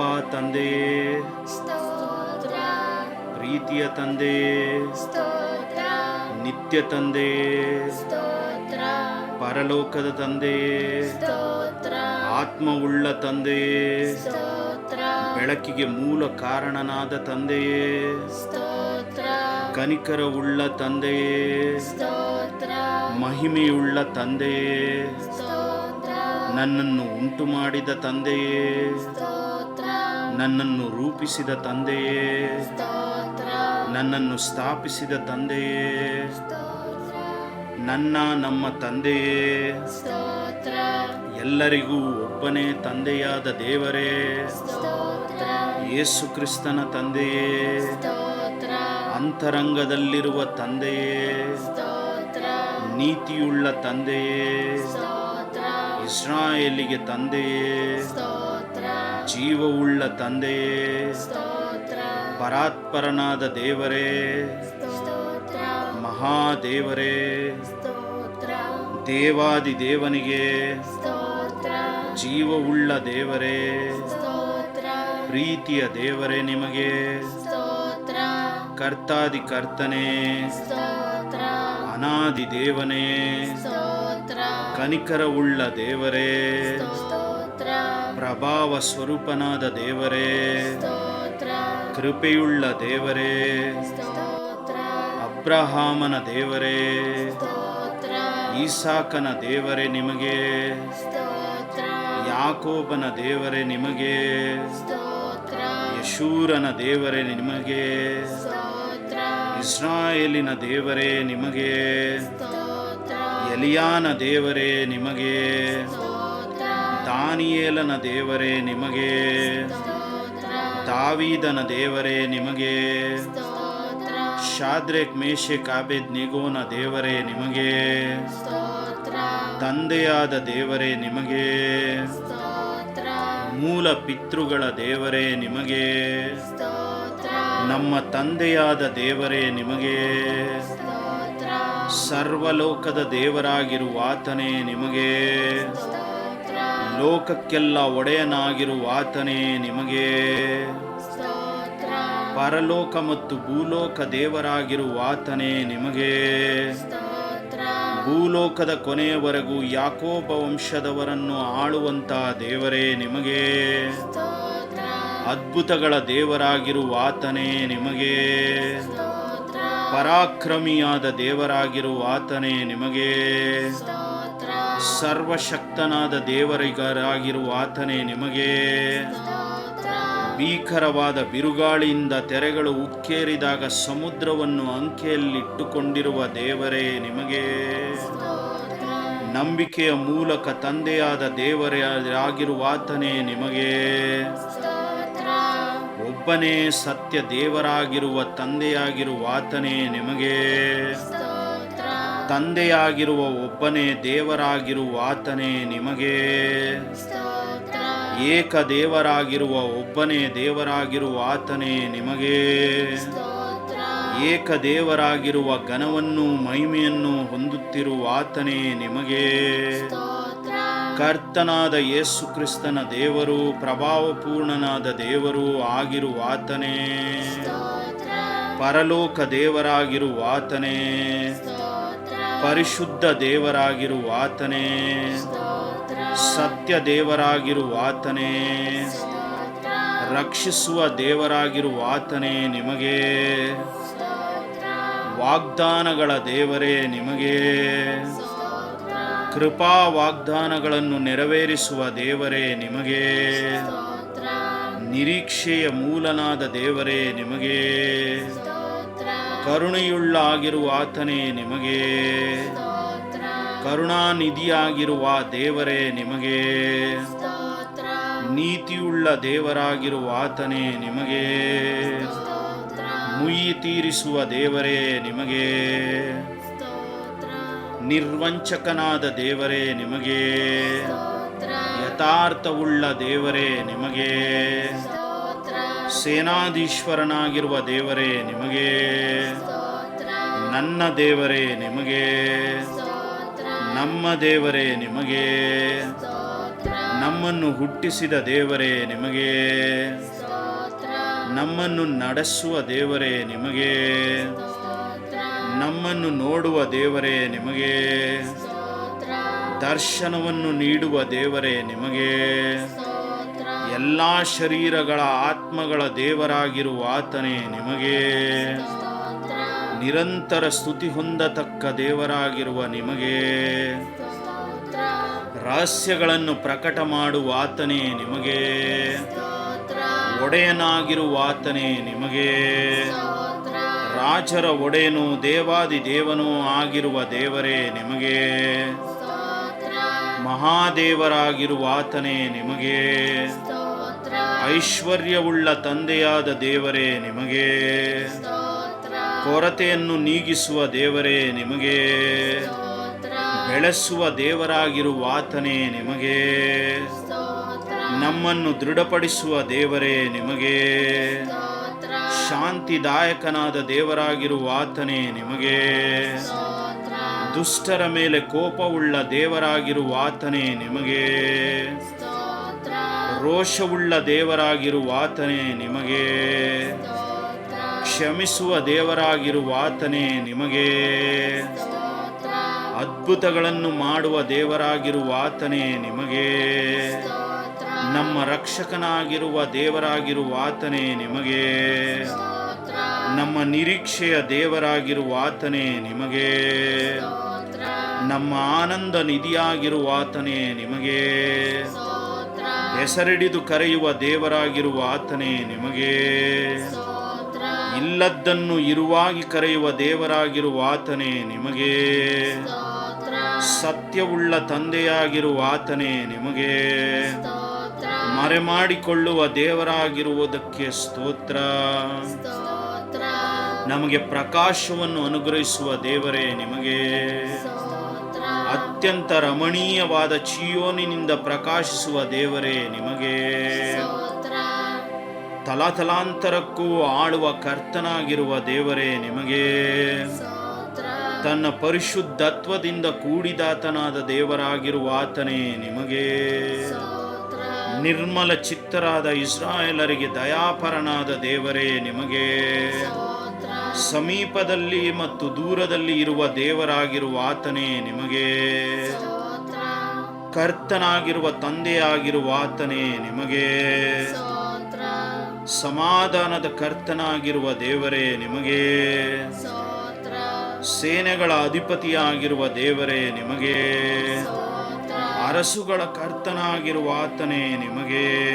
ಅಪ್ಪ ಸ್ತೋತ್ರ ಪ್ರೀತಿಯ ತಂದೆ. ನಿತ್ಯ ತಂದೆ. ಪರಲೋಕದ ತಂದೆ. ಆತ್ಮವುಳ್ಳ ತಂದೆ. ಬೆಳಕಿಗೆ ಮೂಲ ಕಾರಣನಾದ ತಂದೆಯೇ ಕನಿಕರವುಳ್ಳ ತಂದೆಯೇ ಮಹಿಮೆಯುಳ್ಳ ತಂದೆಯೇ ನನ್ನನ್ನು ಉಂಟು ಮಾಡಿದ ತಂದೆಯೇ. ನನ್ನನ್ನು ರೂಪಿಸಿದ ತಂದೆಯೇ. ನನ್ನನ್ನು ಸ್ಥಾಪಿಸಿದ ತಂದೆಯೇ. ನನ್ನ ನಮ್ಮ ತಂದೆಯೇ. ಎಲ್ಲರಿಗೂ ಒಬ್ಬನೇ ತಂದೆಯಾದ ದೇವರೇ. ಯೇಸು ಕ್ರಿಸ್ತನ ತಂದೆಯೇ. ಅಂತರಂಗದಲ್ಲಿರುವ ತಂದೆಯೇ. ನೀತಿಯುಳ್ಳ ತಂದೆಯೇ. ಇಸ್ರಾಯೇಲಿಗೆ ತಂದೆಯೇ. ಜೀವವುಳ್ಳ ತಂದೆಯೇ. ಪರಾತ್ಪರನಾದ ದೇವರೇ. ಮಹಾದೇವರೇ. ದೇವಾದಿ ದೇವನಿಗೆ. ಜೀವವುಳ್ಳ ದೇವರೇ. ಪ್ರೀತಿಯ ದೇವರೇ ನಿಮಗೆ. ಕರ್ತಾದಿ ಕರ್ತನೇ. ಅನಾದಿ ದೇವನೇ. ಕನಿಕರವುಳ್ಳ ದೇವರೇ. ಪ್ರಭಾವ ಸ್ವರೂಪನಾದ ದೇವರೇ. ಕೃಪೆಯುಳ್ಳ ದೇವರೇ. ಅಬ್ರಹಾಮನ ದೇವರೇ. ಈಸಾಕನ ದೇವರೇ ನಿಮಗೆ. ಯಾಕೋಬನ ದೇವರೇ ನಿಮಗೆ. ಯಶೂರನ ದೇವರೇ ನಿಮಗೆ. ಇಸ್ರಾಯೇಲಿನ ದೇವರೇ ನಿಮಗೆ. ಎಲಿಯಾನ ದೇವರೇ ನಿಮಗೆ. ದಾನಿಯೇಲನ ದೇವರೇ ನಿಮಗೆ. ದಾವೀದನ ದೇವರೇ ನಿಮಗೆ. ಶಾದ್ರೆಕ್ ಮೇಷೆ ಕಾಬೆದ್ ನಿಗೋನ ದೇವರೇ ನಿಮಗೆ. ತಂದೆಯಾದ ದೇವರೇ ನಿಮಗೆ. ಮೂಲ ಪಿತೃಗಳ ದೇವರೇ ನಿಮಗೆ. ನಮ್ಮ ತಂದೆಯಾದ ದೇವರೇ ನಿಮಗೆ. ಸರ್ವಲೋಕದ ದೇವರಾಗಿರುವಾತನೇ ನಿಮಗೆ. ಸ್ತೋತ್ರ ಒಡೆಯನಾಗಿರುವ ಆತನೇ ನಿಮಗೆ ಪರಲೋಕ ಮತ್ತು ಭೂಲೋಕ ದೇವರಾಗಿರುವ ಆತನೇ ನಿಮಗೆ ಭೂಲೋಕದ ಕೊನೆಯವರೆಗೂ ಯಾಕೋಬ ವಂಶದವರನ್ನು ಆಳುವಂತ ದೇವರೇ ನಿಮಗೆ. ಅದ್ಭುತಗಳ ದೇವರಾಗಿರುವ ಆತನೇ ನಿಮಗೆ ಪರಾಕ್ರಮಿಯಾದ ದೇವರಾಗಿರುವ ಆತನೇ ನಿಮಗೆ ಸ್ತೋತ್ರ ದೇವರಿಗರಾಗಿರುವ ಆತನೇ ನಿಮಗೆ. ಭೀಕರವಾದ ಬಿರುಗಾಳಿಯಿಂದ ತೆರೆಗಳು ಉಕ್ಕೇರಿದಾಗ ಸಮುದ್ರವನ್ನು ಅಂಕೆಯಲ್ಲಿಟ್ಟುಕೊಂಡಿರುವ ದೇವರೇ ನಿಮಗೆ. ನಂಬಿಕೆಯ ಮೂಲಕ ತಂದೆಯಾದ ದೇವರೇ ಆಗಿರುವಾತನೇ ನಿಮಗೆ. ಸ್ತೋತ್ರ ಒಬ್ಬನೇ ಸತ್ಯ ದೇವರಾಗಿರುವ ತಂದೆಯಾಗಿರುವಾತನೇ ನಿಮಗೆ. ಸ್ತೋತ್ರ ತಂದೆಯಾಗಿರುವ ಒಬ್ಬನೇ ದೇವರಾಗಿರುವ ಆತನೇ ನಿಮಗೆ. ಏಕ ದೇವರಾಗಿರುವ ಒಬ್ಬನೇ ದೇವರಾಗಿರುವ ಆತನೇ ನಿಮಗೆ. ಏಕ ದೇವರಾಗಿರುವ ಘನವನ್ನು ಮಹಿಮೆಯನ್ನು ಹೊಂದುತ್ತಿರುವ ಆತನೇ ನಿಮಗೆ. ಕರ್ತನಾದ ಯೇಸು ಕ್ರಿಸ್ತನ ದೇವರು, ಪ್ರಭಾವಪೂರ್ಣನಾದ ದೇವರು ಆಗಿರುವ ಆತನೇ ಪರಲೋಕ ದೇವರಾಗಿರುವ ಆತನೇ ಪರಿಶುದ್ಧ ದೇವರಾಗಿರುವಾತನೇ. ಸತ್ಯ ದೇವರಾಗಿರುವಾತನೇ. ರಕ್ಷಿಸುವ ದೇವರಾಗಿರುವಾತನೇ ನಿಮಗೆ. ವಾಗ್ದಾನಗಳ ದೇವರೇ ನಿಮಗೆ. ಕೃಪಾ ವಾಗ್ದಾನಗಳನ್ನು ನೆರವೇರಿಸುವ ದೇವರೇ ನಿಮಗೆ. ನಿರೀಕ್ಷೆಯ ಮೂಲನಾದ ದೇವರೇ ನಿಮಗೆ. ಸ್ತೋತ್ರ ಕರುಣೆಯುಳ್ಳ ಆಗಿರುವ ಆತನೇ ನಿಮಗೆ. ಕರುಣಾನಿಧಿಯಾಗಿರುವ ದೇವರೇ ನಿಮಗೆ. ನೀತಿಯುಳ್ಳ ದೇವರಾಗಿರುವ ಆತನೇ ನಿಮಗೆ. ಮುಯಿ ತೀರಿಸುವ ದೇವರೇ ನಿಮಗೆ. ನಿರ್ವಂಚಕನಾದ ದೇವರೇ ನಿಮಗೆ. ಯಥಾರ್ಥವುಳ್ಳ ದೇವರೇ ನಿಮಗೆ. ಸೇನಾಧೀಶ್ವರನಾಗಿರುವ ದೇವರೇ ನಿಮಗೆ. ನನ್ನ ದೇವರೇ ನಿಮಗೆ. ನಮ್ಮ ದೇವರೇ ನಿಮಗೆ. ನಮ್ಮನ್ನು ಹುಟ್ಟಿಸಿದ ದೇವರೇ ನಿಮಗೆ. ನಮ್ಮನ್ನು ನಡೆಸುವ ದೇವರೇ ನಿಮಗೆ. ನಮ್ಮನ್ನು ನೋಡುವ ದೇವರೇ ನಿಮಗೆ. ದರ್ಶನವನ್ನು ನೀಡುವ ದೇವರೇ ನಿಮಗೆ. ಎಲ್ಲ ಶರೀರಗಳ ಆತ್ಮಗಳ ದೇವರಾಗಿರುವ ಆತನೇ ನಿಮಗೆ. ನಿರಂತರ ಸ್ತುತಿ ಹೊಂದತಕ್ಕ ದೇವರಾಗಿರುವ ನಿಮಗೆ. ರಹಸ್ಯಗಳನ್ನು ಪ್ರಕಟ ಮಾಡುವ ಆತನೇ ನಿಮಗೆ. ಒಡೆಯನಾಗಿರುವ ಆತನೇ ನಿಮಗೆ. ರಾಜರ ಒಡೆಯನು ದೇವಾದಿ ದೇವನೂ ಆಗಿರುವ ದೇವರೇ ನಿಮಗೆ. ಮಹಾದೇವರಾಗಿರುವ ಆತನೇ ನಿಮಗೆ. ಐಶ್ವರ್ಯವುಳ್ಳ ತಂದೆಯಾದ ದೇವರೇ ನಿಮಗೆ. ಕೊರತೆಯನ್ನು ನೀಗಿಸುವ ದೇವರೇ ನಿಮಗೆ. ಬೆಳೆಸುವ ದೇವರಾಗಿರುವ ಆತನೇ ನಿಮಗೆ. ನಮ್ಮನ್ನು ದೃಢಪಡಿಸುವ ದೇವರೇ ನಿಮಗೆ. ಶಾಂತಿದಾಯಕನಾದ ದೇವರಾಗಿರುವ ಆತನೇ ನಿಮಗೆ. ದುಷ್ಟರ ಮೇಲೆ ಕೋಪವುಳ್ಳ ದೇವರಾಗಿರುವ ಆತನೇ ನಿಮಗೆ. ರೋಷವುಳ್ಳ ದೇವರಾಗಿರುವಾತನೇ ನಿಮಗೆ. ಕ್ಷಮಿಸುವ ದೇವರಾಗಿರುವಾತನೇ ನಿಮಗೆ. ಅದ್ಭುತಗಳನ್ನು ಮಾಡುವ ದೇವರಾಗಿರುವಾತನೇ ನಿಮಗೆ. ನಮ್ಮ ರಕ್ಷಕನಾಗಿರುವ ದೇವರಾಗಿರುವಾತನೇ ನಿಮಗೆ. ನಮ್ಮ ನಿರೀಕ್ಷೆಯ ದೇವರಾಗಿರುವಾತನೇ ನಿಮಗೆ. ನಮ್ಮ ಆನಂದ ನಿಧಿಯಾಗಿರುವಾತನೇ ನಿಮಗೆ. ಹೆಸರಿಡಿದು ಕರೆಯುವ ದೇವರಾಗಿರುವ ಆತನೇ ನಿಮಗೆ. ಇಲ್ಲದ್ದನ್ನು ಇರುವಾಗಿ ಕರೆಯುವ ದೇವರಾಗಿರುವ ಆತನೇ ನಿಮಗೆ. ಸತ್ಯವುಳ್ಳ ತಂದೆಯಾಗಿರುವ ಆತನೇ ನಿಮಗೆ. ಮರೆಮಾಡಿಕೊಳ್ಳುವ ದೇವರಾಗಿರುವುದಕ್ಕೆ ಸ್ತೋತ್ರ. ನಮಗೆ ಪ್ರಕಾಶವನ್ನು ಅನುಗ್ರಹಿಸುವ ದೇವರೇ ನಿಮಗೆ. ಅತ್ಯಂತ ರಮಣೀಯವಾದ ಚಿಯೋನಿನಿಂದ ಪ್ರಕಾಶಿಸುವ ದೇವರೇ ನಿಮಗೆ. ತಲಾತಲಾಂತರಕ್ಕೂ ಆಳುವ ಕರ್ತನಾಗಿರುವ ದೇವರೇ ನಿಮಗೆ. ತನ್ನ ಪರಿಶುದ್ಧತ್ವದಿಂದ ಕೂಡಿದಾತನಾದ ದೇವರಾಗಿರುವ ಆತನೇ ನಿಮಗೆ. ನಿರ್ಮಲ ಚಿತ್ತರಾದ ಇಸ್ರಾಯೇಲರಿಗೆ ದಯಾಪರನಾದ ದೇವರೇ ನಿಮಗೆ. ಸಮೀಪದಲ್ಲಿ ಮತ್ತು ದೂರದಲ್ಲಿ ಇರುವ ದೇವರಾಗಿರುವ ಆತನೇ ನಿಮಗೆ. ಕರ್ತನಾಗಿರುವ ತಂದೆಯಾಗಿರುವ ಆತನೇ ನಿಮಗೆ. ಸಮಾಧಾನದ ಕರ್ತನಾಗಿರುವ ದೇವರೇ ನಿಮಗೆ. ಸೇನೆಗಳ ಅಧಿಪತಿಯಾಗಿರುವ ದೇವರೇ ನಿಮಗೆ. ಅರಸುಗಳ ಕರ್ತನಾಗಿರುವ ಆತನೇ ನಿಮಗೆ.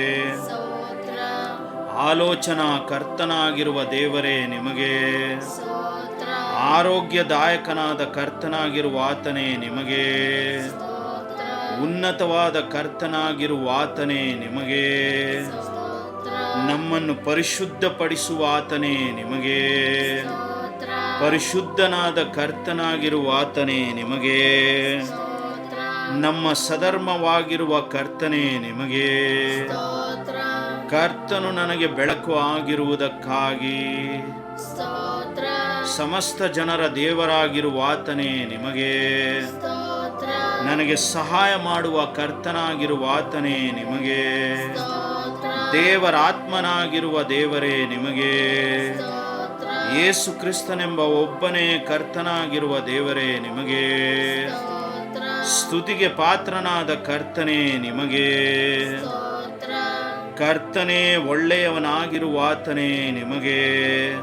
ಆಲೋಚನಾ ಕರ್ತನಾಗಿರುವ ದೇವರೇ ನಿಮಗೆ. ಆರೋಗ್ಯದಾಯಕನಾದ ಕರ್ತನಾಗಿರುವ ಆತನೇ ನಿಮಗೆ. ಉನ್ನತವಾದ ಕರ್ತನಾಗಿರುವ ಆತನೇ ನಿಮಗೆ. ನಮ್ಮನ್ನು ಪರಿಶುದ್ಧಪಡಿಸುವ ಆತನೇ ನಿಮಗೆ. ಪರಿಶುದ್ಧನಾದ ಕರ್ತನಾಗಿರುವ ಆತನೇ ನಿಮಗೆ. ನಮ್ಮ ಸಧರ್ಮವಾಗಿರುವ ಕರ್ತನೇ ನಿಮಗೆ. ಕರ್ತನು ನನಗೆ ಬೆಳಕು ಆಗಿರುವುದಕ್ಕಾಗಿ. ಸಮಸ್ತ ಜನರ ದೇವರಾಗಿರುವ ಆತನೇ ನಿಮಗೆ ನನಗೆ ಸಹಾಯ ಮಾಡುವ ಕರ್ತನಾಗಿರುವ ಆತನೇ ನಿಮಗೆ ದೇವರಾತ್ಮನಾಗಿರುವ ದೇವರೇ ನಿಮಗೆ. ಯೇಸು ಕ್ರಿಸ್ತನೆಂಬ ಒಬ್ಬನೇ ಕರ್ತನಾಗಿರುವ ದೇವರೇ ನಿಮಗೆ. ಸ್ತುತಿಗೆ ಪಾತ್ರನಾದ ಕರ್ತನೇ ನಿಮಗೆ. ಕರ್ತನೇ ಒಳ್ಳೆಯವನಾಗಿರುವಾತನೇ ನಿಮಗೆ.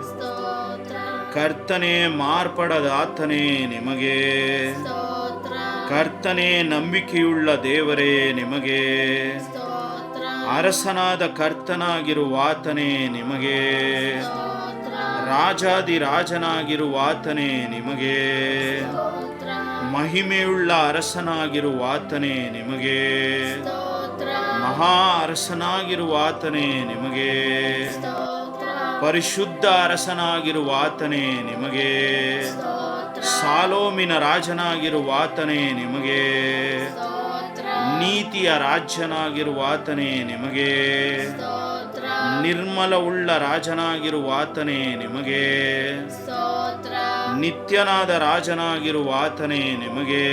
ಕರ್ತನೆ ಮಾರ್ಪಡದಾತನೇ ನಿಮಗೆ. ಕರ್ತನೆ ನಂಬಿಕೆಯುಳ್ಳ ದೇವರೇ ನಿಮಗೆ. ಅರಸನಾದ ಕರ್ತನಾಗಿರುವಾತನೇ ನಿಮಗೆ. ಸ್ತೋತ್ರ. ರಾಜಾದಿ ರಾಜನಾಗಿರುವ ನಿಮಗೆ. ಮಹಿಮೆಯುಳ್ಳ ಅರಸನಾಗಿರುವಾತನೇ ನಿಮಗೆ. ಮಹಾ ಅರಸನಾಗಿರುವ ಆತನೇ ನಿಮಗೆ. ಪರಿಶುದ್ಧ ಅರಸನಾಗಿರುವ ಆತನೇ ನಿಮಗೆ ಸಾಲೋಮಿನ ರಾಜನಾಗಿರುವ ಆತನೇ ನಿಮಗೆ ನೀತಿಯ ರಾಜ್ಯನಾಗಿರುವ ಆತನೇ ನಿಮಗೆ ನಿರ್ಮಲವುಳ್ಳ ರಾಜನಾಗಿರುವ ಆತನೇ ನಿಮಗೆ ನಿತ್ಯನಾದ ರಾಜನಾಗಿರುವ ಆತನೇ ನಿಮಗೆ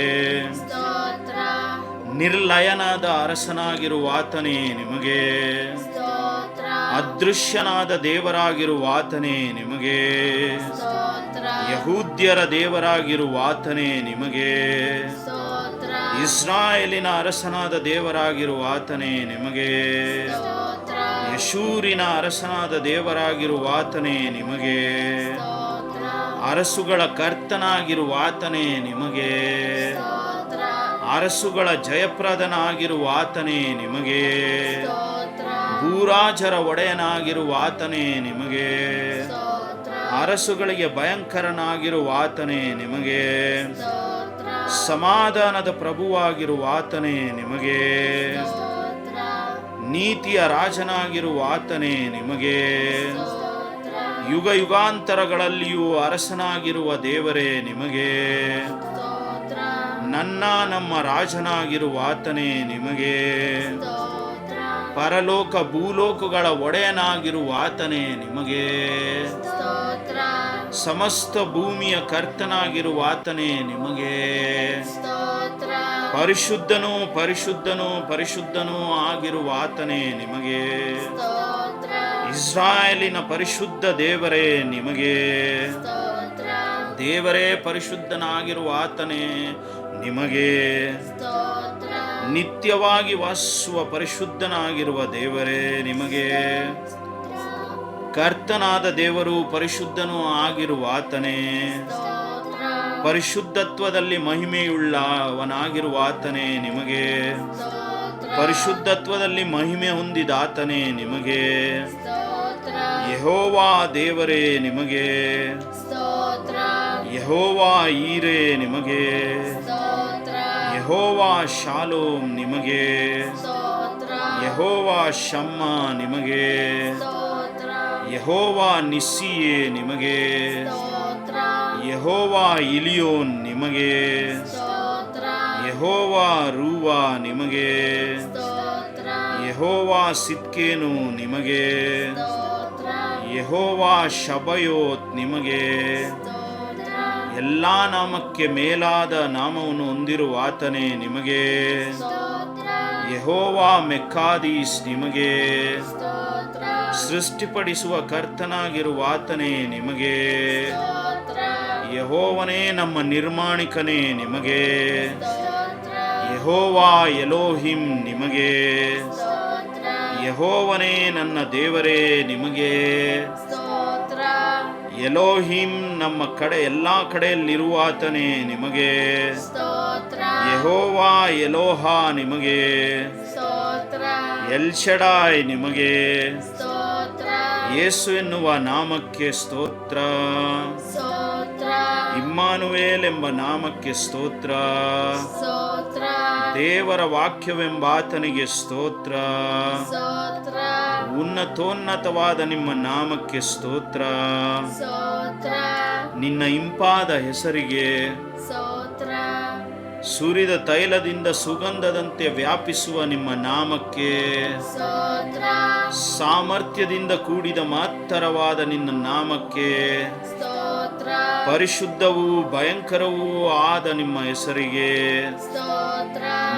ನಿರ್ಲಯನಾದ ಅರಸನಾಗಿರುವ ಆತನೇ ನಿಮಗೆ. ಅದೃಶ್ಯನಾದ ದೇವರಾಗಿರುವ ಆತನೇ ನಿಮಗೆ. ಯಹೂದ್ಯರ ದೇವರಾಗಿರುವ ಆತನೇ ನಿಮಗೆ. ಇಸ್ರಾಯೇಲಿನ ಅರಸನಾದ ದೇವರಾಗಿರುವ ಆತನೇ ನಿಮಗೆ. ಯಶೂರಿನ ಅರಸನಾದ ದೇವರಾಗಿರುವ ಆತನೇ ನಿಮಗೆ. ಅರಸುಗಳ ಕರ್ತನಾಗಿರುವ ಆತನೇ ನಿಮಗೆ. ಅರಸುಗಳ ಜಯಪ್ರದನಾಗಿರುವ ಆತನೇ ನಿಮಗೆ. ಭೂರಾಜರ ಒಡೆಯನಾಗಿರುವ ಆತನೇ ನಿಮಗೆ. ಅರಸುಗಳಿಗೆ ಭಯಂಕರನಾಗಿರುವ ಆತನೇ ನಿಮಗೆ. ಸಮಾಧಾನದ ಪ್ರಭುವಾಗಿರುವ ಆತನೇ ನಿಮಗೆ. ನೀತಿಯ ರಾಜನಾಗಿರುವ ಆತನೇ ನಿಮಗೆ. ಯುಗ ಯುಗಾಂತರಗಳಲ್ಲಿಯೂ ಅರಸನಾಗಿರುವ ದೇವರೇ ನಿಮಗೆ. ನನ್ನ ನಮ್ಮ ರಾಜನಾಗಿರುವ ಆತನೇ ನಿಮಗೆ ಪರಲೋಕ ಭೂಲೋಕಗಳ ಒಡೆಯನಾಗಿರುವ ಆತನೇ ನಿಮಗೆ ಸಮಸ್ತ ಭೂಮಿಯ ಕರ್ತನಾಗಿರುವ ಆತನೇ ನಿಮಗೆ ಪರಿಶುದ್ಧನೋ ಪರಿಶುದ್ಧನೋ ಪರಿಶುದ್ಧನೂ ಆಗಿರುವ ಆತನೇ ನಿಮಗೆ ಇಸ್ರಾಯೇಲಿನ ಪರಿಶುದ್ಧ ದೇವರೇ ನಿಮಗೆ. ದೇವರೇ ಪರಿಶುದ್ಧನಾಗಿರುವ ಆತನೇ ನಿಮಗೆ ನಿತ್ಯವಾಗಿ ವಾಸಿಸುವ ಪರಿಶುದ್ಧನಾಗಿರುವ ದೇವರೇ ನಿಮಗೆ ಕರ್ತನಾದ ದೇವರು ಪರಿಶುದ್ಧನೂ ಆಗಿರುವ ಆತನೇ ಸ್ತೋತ್ರ. ಪರಿಶುದ್ಧತ್ವದಲ್ಲಿ ಮಹಿಮೆಯುಳ್ಳವನಾಗಿರುವ ಆತನೇ ನಿಮಗೆ ಪರಿಶುದ್ಧತ್ವದಲ್ಲಿ ಮಹಿಮೆ ಹೊಂದಿದ ಆತನೇ ನಿಮಗೆ ಯಹೋವಾ ದೇವರೇ ನಿಮಗೆ ಯಹೋವಾ ಈರೆ ನಿಮಗೆ. ಯಹೋವಾ ಶಾಲೋಮ್ ನಿಮಗೆ. ಯಹೋವಾ ಶಮ್ಮ ನಿಮಗೆ. ಯಹೋವಾ ನಿಸ್ಸಿಯೇ ನಿಮಗೆ. ಯಹೋವಾ ಇಲಿಯೋನ್ ನಿಮಗೆ. ಯಹೋವಾ ರೂವಾ ನಿಮಗೆ. ಯಹೋವಾ ಸಿತ್ಕೇನು ನಿಮಗೆ. ಯಹೋವಾ ಶಬಯೋತ್ ನಿಮಗೆ. ಎಲ್ಲಾ ನಾಮಕ್ಕೆ ಮೇಲಾದ ನಾಮವನ್ನು ಹೊಂದಿರುವ ಆತನೇ ನಿಮಗೆ. ಯಹೋವಾ ಮೆಕ್ಕಾದೀಸ್ ನಿಮಗೆ. ಸೃಷ್ಟಿಪಡಿಸುವ ಕರ್ತನಾಗಿರುವ ಆತನೇ ನಿಮಗೆ. ಯಹೋವನೇ ನಮ್ಮ ನಿರ್ಮಾಣಿಕನೇ ನಿಮಗೆ. ಯಹೋವಾ ಯಲೋಹಿಂ ನಿಮಗೆ. ಯಹೋವನೇ ನನ್ನ ದೇವರೇ ನಿಮಗೆ. ಎಲೋಹಿಂ ನಮ್ಮ ಕಡೆ ಎಲ್ಲ ಕಡೆಯಲ್ಲಿರುವಾತನೇ ನಿಮಗೆ. ಯಹೋವಾ ಎಲೋಹ ನಿಮಗೆ. ಎಲ್ಶಡಾಯ್ ನಿಮಗೆ. ಯೇಸು ಎನ್ನುವ ನಾಮಕ್ಕೆ ಸ್ತೋತ್ರ. ಇಮ್ಮಾನುವೇಲ್ ಎಂಬ ನಾಮಕ್ಕೆ ಸ್ತೋತ್ರ. ದೇವರ ವಾಕ್ಯವೆಂಬಾತನಿಗೆ ಸ್ತೋತ್ರ. ಉನ್ನತೋನ್ನತವಾದ ನಿಮ್ಮ ನಾಮಕ್ಕೆ ಸ್ತೋತ್ರ. ನಿನ್ನ ಇಂಪಾದ ಹೆಸರಿಗೆ ಸುರಿದ ತೈಲದಿಂದ ಸುಗಂಧದಂತೆ ವ್ಯಾಪಿಸುವ ನಿಮ್ಮ ನಾಮಕ್ಕೆ ಸಾಮರ್ಥ್ಯದಿಂದ ಕೂಡಿದ ಮಾತ್ತರವಾದ ನಿನ್ನ ನಾಮಕ್ಕೆ ಪರಿಶುದ್ಧವೂ ಭಯಂಕರವೂ ಆದ ನಿಮ್ಮ ಹೆಸರಿಗೆ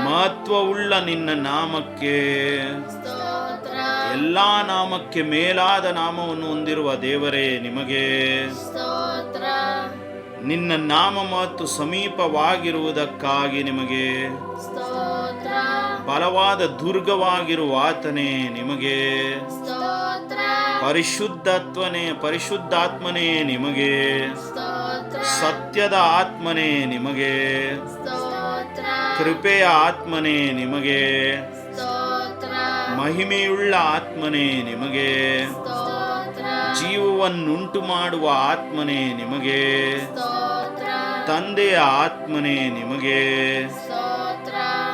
ಮಹತ್ವವುಳ್ಳ ನಿನ್ನ ನಾಮಕ್ಕೆ ಎಲ್ಲಾ ನಾಮಕ್ಕೆ ಮೇಲಾದ ನಾಮವನ್ನು ಹೊಂದಿರುವ ದೇವರೇ ನಿಮಗೆ. ಸ್ತೋತ್ರ. ನಿನ್ನ ನಾಮ ಮತ್ತು ಸಮೀಪವಾಗಿರುವುದಕ್ಕಾಗಿ ನಿಮಗೆ. ಸ್ತೋತ್ರ. ಬಲವಾದ ದುರ್ಗವಾಗಿರುವ ಆತನೇ ನಿಮಗೆ. ಸ್ತೋತ್ರ. ಪರಿಶುದ್ಧತ್ವನೇ ಪರಿಶುದ್ಧಾತ್ಮನೇ ನಿಮಗೆ. ಸ್ತೋತ್ರ. ಸತ್ಯದ ಆತ್ಮನೇ ನಿಮಗೆ. ಸ್ತೋತ್ರ. ಕೃಪೆಯ ಆತ್ಮನೇ ನಿಮಗೆ. ಮಹಿಮೆಯುಳ್ಳ ಆತ್ಮನೇ ನಿಮಗೆ. ಜೀವವನ್ನುಂಟು ಮಾಡುವ ಆತ್ಮನೇ ನಿಮಗೆ. ತಂದೆಯ ಆತ್ಮನೇ ನಿಮಗೆ.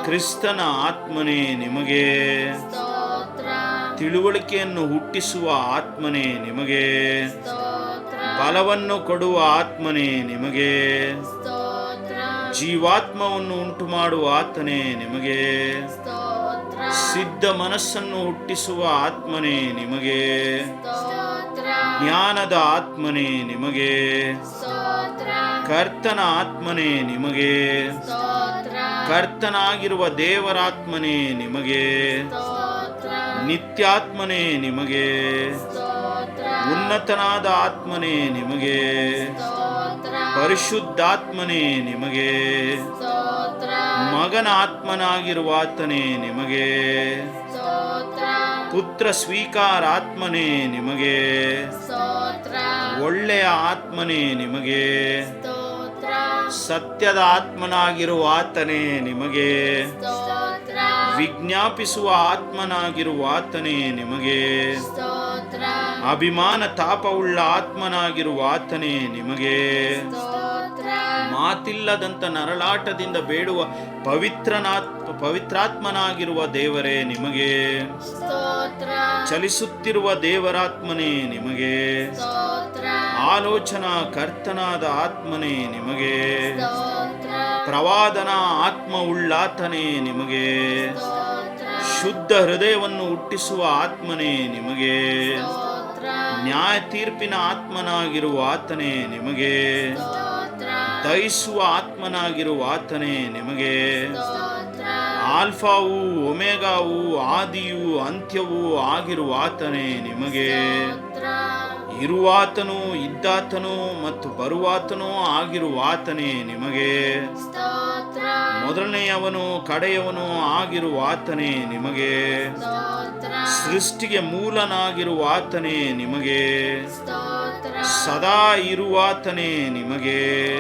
ಕ್ರಿಸ್ತನ ಆತ್ಮನೇ ನಿಮಗೆ. ತಿಳುವಳಿಕೆಯನ್ನು ಹುಟ್ಟಿಸುವ ಆತ್ಮನೇ ನಿಮಗೆ. ಬಲವನ್ನು ಕೊಡುವ ಆತ್ಮನೇ ನಿಮಗೆ. ಜೀವಾತ್ಮವನ್ನು ಉಂಟು ಮಾಡುವ ಆತನೇ ನಿಮಗೆ. ಸಿದ್ಧ ಮನಸ್ಸನ್ನು ಹುಟ್ಟಿಸುವ ಆತ್ಮನೇ ನಿಮಗೆ. ಜ್ಞಾನದ ಆತ್ಮನೇ ನಿಮಗೆ. ಕರ್ತನ ಆತ್ಮನೇ ನಿಮಗೆ. ಕರ್ತನಾಗಿರುವ ದೇವರಾತ್ಮನೇ ನಿಮಗೆ. ನಿತ್ಯಾತ್ಮನೇ ನಿಮಗೆ. ಉನ್ನತನಾದ ಆತ್ಮನೇ ನಿಮಗೆ. ಪರಿಶುದ್ಧಾತ್ಮನೇ ನಿಮಗೆ. ಮಗನ ಆತ್ಮನಾಗಿರುವಾತನೇ ನಿಮಗೆ. ಪುತ್ರ ಪುತ್ರ ಸ್ವೀಕಾರಾತ್ಮನೇ ನಿಮಗೆ. ಒಳ್ಳೆಯ ಆತ್ಮನೇ ನಿಮಗೆ. ಸತ್ಯದ ಆತ್ಮನಾಗಿರುವ ಆತನೇ ನಿಮಗೆ ವಿಜ್ಞಾಪಿಸುವ ಆತ್ಮನಾಗಿರುವ ಆತನೇ ನಿಮಗೆ ಅಭಿಮಾನ ತಾಪವುಳ್ಳ ಆತ್ಮನಾಗಿರುವ ಆತನೇ ನಿಮಗೆ ಮಾತಿಲ್ಲದಂತ ನರಳಾಟದಿಂದ ಬೇಡುವ ಪವಿತ್ರನಾತ್ ಪವಿತ್ರಾತ್ಮನಾಗಿರುವ ದೇವರೇ ನಿಮಗೆ. ಸ್ತೋತ್ರ. ಚಲಿಸುತ್ತಿರುವ ದೇವರಾತ್ಮನೇ ನಿಮಗೆ. ಆಲೋಚನಾ ಕರ್ತನಾದ ಆತ್ಮನೇ ನಿಮಗೆ. ಪ್ರವಾದನ ಆತ್ಮ ಉಳ್ಳಾತನೇ ನಿಮಗೆ ಶುದ್ಧ ಹೃದಯವನ್ನು ಹುಟ್ಟಿಸುವ ಆತ್ಮನೇ ನಿಮಗೆ. ನ್ಯಾಯ ತೀರ್ಪಿನ ಆತ್ಮನಾಗಿರುವ ಆತನೇ ನಿಮಗೆ. ದಯಿಸುವ ಆತ್ಮನಾಗಿರುವ ಆತನೇ ನಿಮಗೆ. ಆಲ್ಫಾವು ಒಮೆಗಾವು ಆದಿಯು ಅಂತ್ಯವೂ ಆಗಿರುವ ಆತನೇ ನಿಮಗೆ. ಇರುವಾತನು ಇದ್ದಾತನು ಮತ್ತು ಬರುವಾತನೂ ಆಗಿರುವಾತನೇ ನಿಮಗೆ. ಮೊದಲನೆಯವನು ಕಡೆಯವನು ಆಗಿರುವಾತನೇ ನಿಮಗೆ. ಸೃಷ್ಟಿಗೆ ಮೂಲನಾಗಿರುವಾತನೇ ನಿಮಗೆ. ಸದಾ ಇರುವಾತನೇ ನಿಮಗೆ.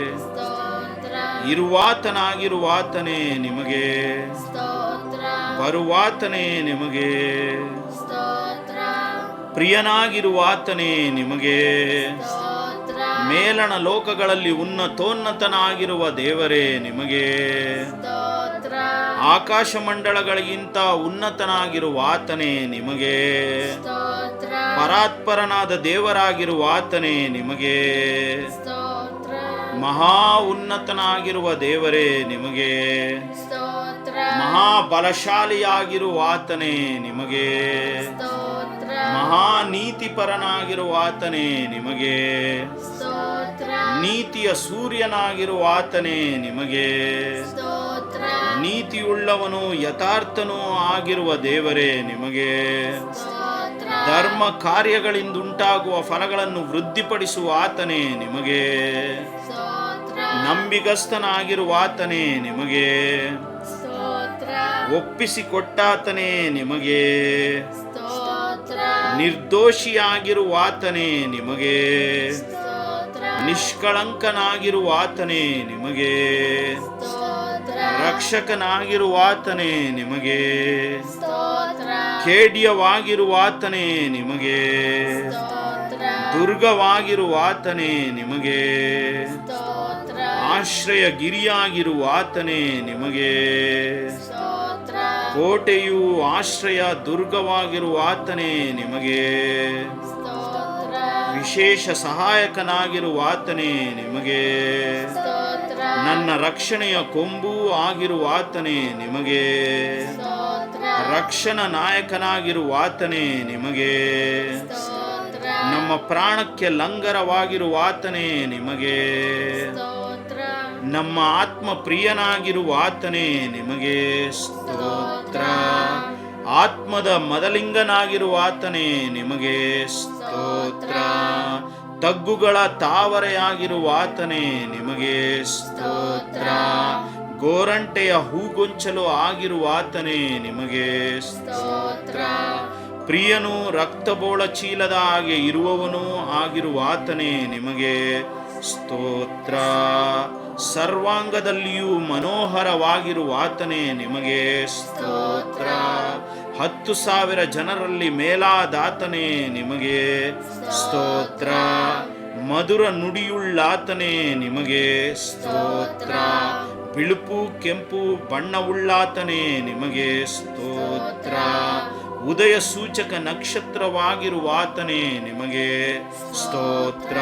ಇರುವಾತನಾಗಿರುವಾತನೇ ನಿಮಗೆ. ಬರುವಾತನೇ ನಿಮಗೆ. ಪ್ರಿಯನಾಗಿರುವಾತನೇ ನಿಮಗೆ. ಸ್ತೋತ್ರ. ಮೇಲಣ ಲೋಕಗಳಲ್ಲಿ ಉನ್ನತೋನ್ನತನಾಗಿರುವ ದೇವರೇ ನಿಮಗೆ. ಆಕಾಶ ಮಂಡಳಗಳಿಗಿಂತ ಉನ್ನತನಾಗಿರುವ ಆತನೇ ನಿಮಗೆ ಪರಾತ್ಪರನಾದ ದೇವರಾಗಿರುವ ಆತನೇ ನಿಮಗೆ ಮಹಾ ಉನ್ನತನಾಗಿರುವ ದೇವರೇ ನಿಮಗೆ. ಸ್ತೋತ್ರ. ಮಹಾ ಬಲಶಾಲಿಯಾಗಿರುವ ಆತನೇ ನಿಮಗೆ ಮಹಾ ನೀತಿಪರನಾಗಿರುವ ಆತನೇ ನಿಮಗೆ ನೀತಿಯ ಸೂರ್ಯನಾಗಿರುವ ಆತನೇ ನಿಮಗೆ ನೀತಿಯುಳ್ಳವನು ಯಥಾರ್ಥನೂ ಆಗಿರುವ ದೇವರೇ ನಿಮಗೆ. ಧರ್ಮ ಕಾರ್ಯಗಳಿಂದುಂಟಾಗುವ ಫಲಗಳನ್ನು ವೃದ್ಧಿಪಡಿಸುವ ಆತನೇ ನಿಮಗೆ. ನಂಬಿಗಸ್ತನಾಗಿರುವ ಆತನೇ ನಿಮಗೆ. ಒಪ್ಪಿಸಿಕೊಟ್ಟಾತನೇ ನಿಮಗೆ. ಸ್ತೋತ್ರ ನಿರ್ದೋಷಿಯಾಗಿರುವ ಆತನೇ ನಿಮಗೆ. ನಿಷ್ಕಳಂಕನಾಗಿರುವಾತನೇ ನಿಮಗೆ. ರಕ್ಷಕನಾಗಿರುವಾತನೇ ನಿಮಗೆ. ಖೇಡ್ಯವಾಗಿರುವಾತನೇ ನಿಮಗೆ. ದುರ್ಗವಾಗಿರುವಾತನೇ ನಿಮಗೆ. ಆಶ್ರಯ ಗಿರಿಯಾಗಿರುವಾತನೇ ನಿಮಗೆ. ಕೋಟೆಯು ಆಶ್ರಯ ದುರ್ಗವಾಗಿರುವ ಆತನೇ ನಿಮಗೆ. ವಿಶೇಷ ಸಹಾಯಕನಾಗಿರುವ ಆತನೇ ನಿಮಗೆ. ನನ್ನ ರಕ್ಷಣೆಯ ಕೊಂಬು ಆಗಿರುವ ಆತನೇ ನಿಮಗೆ. ರಕ್ಷಣ ನಾಯಕನಾಗಿರುವ ಆತನೇ ನಿಮಗೆ. ನಮ್ಮ ಪ್ರಾಣಕ್ಕೆ ಲಂಗರವಾಗಿರುವ ಆತನೇ ನಿಮಗೆ. ನಮ್ಮ ಆತ್ಮ ಪ್ರಿಯನಾಗಿರುವ ಆತನೇ ನಿಮಗೆ. ಸ್ತೋತ್ರ. ಆತ್ಮದ ಮದಲಿಂಗನಾಗಿರುವ ಆತನೇ ನಿಮಗೆ ಸ್ತೋತ್ರ. ತಗ್ಗುಗಳ ತಾವರೆಯಾಗಿರುವ ಆತನೇ ನಿಮಗೆ ಸ್ತೋತ್ರ. ಗೋರಂಟೆಯ ಹೂಗೊಂಚಲು ಆಗಿರುವ ಆತನೇ ನಿಮಗೆ ಸ್ತೋತ್ರ. ಪ್ರಿಯನು ರಕ್ತಬೋಳ ಚೀಲದ ಹಾಗೆ ಇರುವವನು ಆಗಿರುವ ಆತನೇ ನಿಮಗೆ ಸ್ತೋತ್ರ. ಸರ್ವಾಂಗದಲ್ಲಿಯೂ ಮನೋಹರವಾಗಿರುವ ಆತನೇ ನಿಮಗೆ ಸ್ತೋತ್ರ. ಹತ್ತು ಸಾವಿರ ಜನರಲ್ಲಿ ಮೇಲಾದಾತನೇ ನಿಮಗೆ ಸ್ತೋತ್ರ. ಮಧುರ ನುಡಿಯುಳ್ಳಾತನೇ ನಿಮಗೆ ಸ್ತೋತ್ರ. ಬಿಳುಪು, ಕೆಂಪು, ಬಣ್ಣವುಳ್ಳಾತನೇ ನಿಮಗೆ ಸ್ತೋತ್ರ. ಉದಯ ಸೂಚಕ ನಕ್ಷತ್ರವಾಗಿರುವಾತನೇ ನಿಮಗೆ ಸ್ತೋತ್ರ.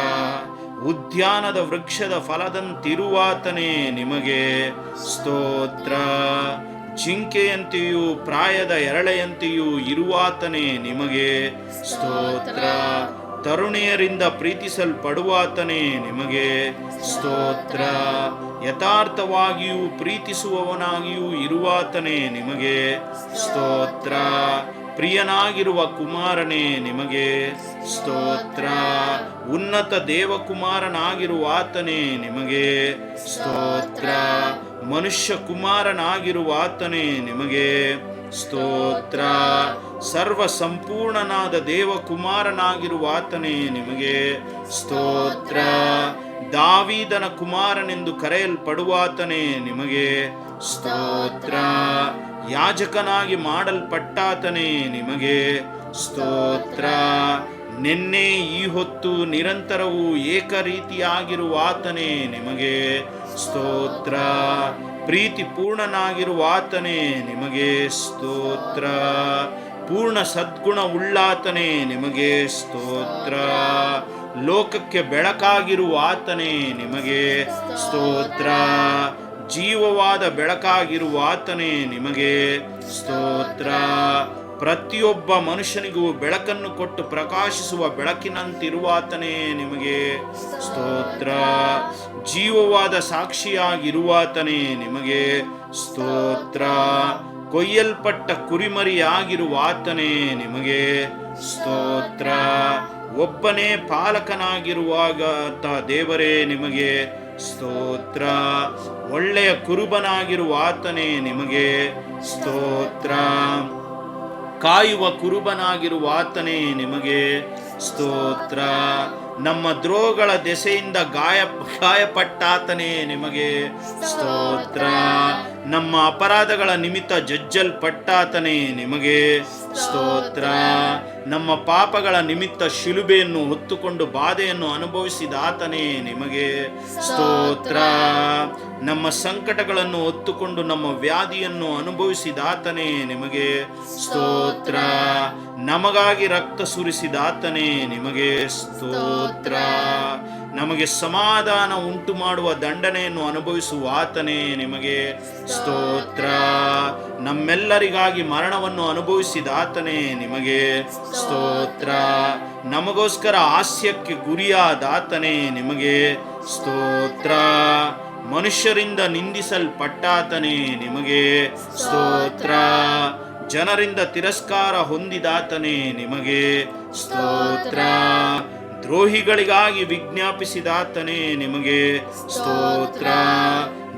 ಉದ್ಯಾನದ ವೃಕ್ಷದ ಫಲದಂತಿರುವಾತನೇ ನಿಮಗೆ. ಸ್ತೋತ್ರ. ಜಿಂಕೆಯಂತೆಯೂ ಪ್ರಾಯದ ಎರಳೆಯಂತೆಯೂ ಇರುವಾತನೇ ನಿಮಗೆ. ಸ್ತೋತ್ರ. ತರುಣಿಯರಿಂದ ಪ್ರೀತಿಸಲ್ಪಡುವಾತನೇ ನಿಮಗೆ. ಸ್ತೋತ್ರ. ಯಥಾರ್ಥವಾಗಿಯೂ ಪ್ರೀತಿಸುವವನಾಗಿಯೂ ಇರುವಾತನೇ ನಿಮಗೆ. ಸ್ತೋತ್ರ. ಪ್ರಿಯನಾಗಿರುವ ಕುಮಾರನೇ, ನಿಮಗೆ ಸ್ತೋತ್ರ. ಉನ್ನತ ದೇವಕುಮಾರನಾಗಿರುವ ಆತನೇ ನಿಮಗೆ ಸ್ತೋತ್ರ. ಮನುಷ್ಯ ಕುಮಾರನಾಗಿರುವ ಆತನೇ ನಿಮಗೆ ಸ್ತೋತ್ರ. ಸರ್ವ ಸಂಪೂರ್ಣನಾದ ದೇವಕುಮಾರನಾಗಿರುವಾತನೇ, ನಿಮಗೆ ಸ್ತೋತ್ರ. ದಾವೀದನ ಕುಮಾರನೆಂದು ಕರೆಯಲ್ಪಡುವಾತನೇ, ನಿಮಗೆ ಸ್ತೋತ್ರ. ಯಾಜಕನಾಗಿ ಮಾಡಲ್ಪಟ್ಟಾತನೇ ನಿಮಗೆ. ಸ್ತೋತ್ರ. ನಿನ್ನೆ ಈ ಹೊತ್ತು ನಿರಂತರವೂ ಏಕರೀತಿಯಾಗಿರುವಾತನೇ ನಿಮಗೆ. ಸ್ತೋತ್ರ. ಪ್ರೀತಿ ಪೂರ್ಣನಾಗಿರುವಾತನೇ ನಿಮಗೆ. ಸ್ತೋತ್ರ. ಪೂರ್ಣ ಸದ್ಗುಣ ಉಳ್ಳಾತನೇ ನಿಮಗೆ. ಸ್ತೋತ್ರ. ಲೋಕಕ್ಕೆ ಬೆಳಕಾಗಿರುವಾತನೇ ನಿಮಗೆ. ಸ್ತೋತ್ರ. ಜೀವವಾದ ಬೆಳಕಾಗಿರುವ ಆತನೇ ನಿಮಗೆ ಸ್ತೋತ್ರ. ಪ್ರತಿಯೊಬ್ಬ ಮನುಷ್ಯನಿಗೂ ಬೆಳಕನ್ನು ಕೊಟ್ಟು ಪ್ರಕಾಶಿಸುವ ಬೆಳಕಿನಂತಿರುವಾತನೇ ನಿಮಗೆ ಸ್ತೋತ್ರ. ಜೀವವಾದ ಸಾಕ್ಷಿಯಾಗಿರುವಾತನೇ ನಿಮಗೆ ಸ್ತೋತ್ರ. ಕೊಯ್ಯಲ್ಪಟ್ಟ ಕುರಿಮರಿಯಾಗಿರುವಾತನೇ ನಿಮಗೆ ಸ್ತೋತ್ರ. ಒಬ್ಬನೇ ಪಾಲಕನಾಗಿರುವಾಗ ದೇವರೇ ನಿಮಗೆ ಸ್ತೋತ್ರ. ಒಳ್ಳೆಯ ಕುರುಬನಾಗಿರುವ ಆತನೇ ನಿಮಗೆ ಸ್ತೋತ್ರ. ಕಾಯುವ ಕುರುಬನಾಗಿರುವ ಆತನೇ ನಿಮಗೆ ಸ್ತೋತ್ರ. ನಮ್ಮ ದ್ರೋಹಗಳ ದೆಸೆಯಿಂದ ಗಾಯ, ಗಾಯಪಟ್ಟಾತನೇ ನಿಮಗೆ ಸ್ತೋತ್ರ. ನಮ್ಮ ಅಪರಾಧಗಳ ನಿಮಿತ್ತ ಜಜ್ಜಲ್ಪಟ್ಟಾತನೇ ನಿಮಗೆ ಸ್ತೋತ್ರ. ನಮ್ಮ ಪಾಪಗಳ ನಿಮಿತ್ತ ಶಿಲುಬೆಯನ್ನು ಹೊತ್ತುಕೊಂಡು ಬಾಧೆಯನ್ನು ಅನುಭವಿಸಿದಾತನೇ ನಿಮಗೆ ಸ್ತೋತ್ರ. ನಮ್ಮ ಸಂಕಟಗಳನ್ನು ಹೊತ್ತುಕೊಂಡು ನಮ್ಮ ವ್ಯಾಧಿಯನ್ನು ಅನುಭವಿಸಿದಾತನೇ ನಿಮಗೆ ಸ್ತೋತ್ರ. ನಮಗಾಗಿ ರಕ್ತ ಸುರಿಸಿದಾತನೇ ನಿಮಗೆ ಸ್ತೋತ್ರ. ನಮಗೆ ಸಮಾಧಾನ ಉಂಟು ಮಾಡುವ ದಂಡನೆಯನ್ನು ಅನುಭವಿಸುವ ಆತನೇ ನಿಮಗೆ ಸ್ತೋತ್ರ. ನಮ್ಮೆಲ್ಲರಿಗಾಗಿ ಮರಣವನ್ನು ಅನುಭವಿಸಿದ ಆತನೇ ನಿಮಗೆ ಸ್ತೋತ್ರ. ನಮಗೋಸ್ಕರ ಹಾಸ್ಯಕ್ಕೆ ಗುರಿಯಾದಾತನೇ ನಿಮಗೆ ಸ್ತೋತ್ರ. ಮನುಷ್ಯರಿಂದ ನಿಂದಿಸಲ್ಪಟ್ಟಾತನೇ ನಿಮಗೆ ಸ್ತೋತ್ರ. ಜನರಿಂದ ತಿರಸ್ಕಾರ ಹೊಂದಿದಾತನೇ ನಿಮಗೆ ಸ್ತೋತ್ರ. ದ್ರೋಹಿಗಳಿಗಾಗಿ ವಿಜ್ಞಾಪಿಸಿದಾತನೇ ನಿಮಗೆ ಸ್ತೋತ್ರ.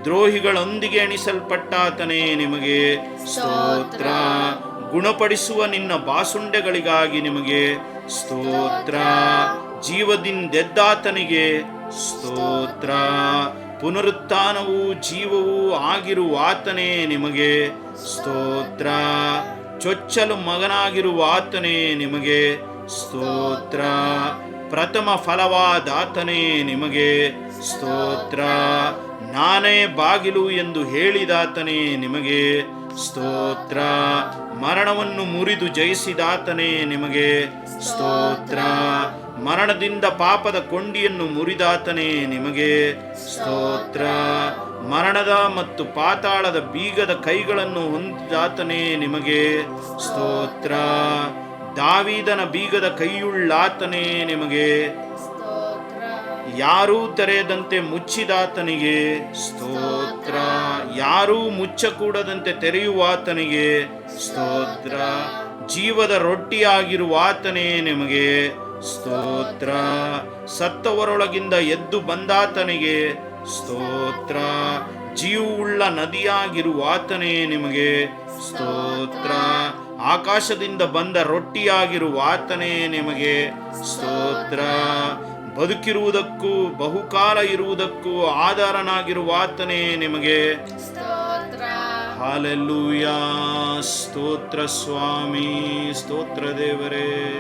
ದ್ರೋಹಿಗಳೊಂದಿಗೆ ಎಣಿಸಲ್ಪಟ್ಟಾತನೇ ನಿಮಗೆ ಸ್ತೋತ್ರ. ಗುಣಪಡಿಸುವ ನಿನ್ನ ಬಾಸುಂಡೆಗಳಿಗಾಗಿ ನಿಮಗೆ ಸ್ತೋತ್ರ. ಜೀವದಿಂದೆದ್ದಾತನಿಗೆ ಸ್ತೋತ್ರ. ಪುನರುತ್ಥಾನವೂ ಜೀವವೂ ಆಗಿರುವಾತನೇ ನಿಮಗೆ ಸ್ತೋತ್ರ. ಚೊಚ್ಚಲು ಮಗನಾಗಿರುವಾತನೇ ನಿಮಗೆ ಸ್ತೋತ್ರ. ಪ್ರಥಮ ಫಲವಾದಾತನೇ ನಿಮಗೆ ಸ್ತೋತ್ರ. ನಾನೇ ಬಾಗಿಲು ಎಂದು ಹೇಳಿದಾತನೇ ನಿಮಗೆ ಸ್ತೋತ್ರ. ಮರಣವನ್ನು ಮುರಿದು ಜಯಿಸಿದಾತನೇ ನಿಮಗೆ ಸ್ತೋತ್ರ. ಮರಣದಿಂದ ಪಾಪದ ಕೊಂಡಿಯನ್ನು ಮುರಿದಾತನೇ ನಿಮಗೆ ಸ್ತೋತ್ರ. ಮರಣದ ಮತ್ತು ಪಾತಾಳದ ಬೀಗದ ಕೈಗಳನ್ನು ಹೊಂದಿದಾತನೇ ನಿಮಗೆ ಸ್ತೋತ್ರ. ದಾವೀದನ ಬೀಗದ ಕೈಯುಳ್ಳಾತನೇ ನಿಮಗೆ. ಯಾರೂ ತೆರೆಯದಂತೆ ಮುಚ್ಚಿದಾತನಿಗೆ. ಸ್ತೋತ್ರ. ಯಾರೂ ಮುಚ್ಚಕೂಡದಂತೆ ತೆರೆಯುವಾತನಿಗೆ. ಸ್ತೋತ್ರ. ಜೀವದ ರೊಟ್ಟಿಯಾಗಿರುವಾತನೇ ನಿಮಗೆ. ಸ್ತೋತ್ರ. ಸತ್ತವರೊಳಗಿಂದ ಎದ್ದು ಬಂದಾತನಿಗೆ. ಸ್ತೋತ್ರ. ಜೀವವುಳ್ಳ ನದಿಯಾಗಿರುವಾತನೇ ನಿಮಗೆ. ಸ್ತೋತ್ರ. ಆಕಾಶದಿಂದ ಬಂದ ರೊಟ್ಟಿಯಾಗಿರುವ ಆತನೇ ನಿಮಗೆ. ಸ್ತೋತ್ರ. ಬದುಕಿರುವುದಕ್ಕೂ ಬಹುಕಾಲ ಇರುವುದಕ್ಕೂ ಆಧಾರನಾಗಿರುವಾತನೇ ನಿಮಗೆ. ಸ್ತೋತ್ರ. ಹಾಲೆಲ್ಲೂಯಾ. ಸ್ತೋತ್ರ ಸ್ವಾಮಿ. ಸ್ತೋತ್ರ ದೇವರೇ.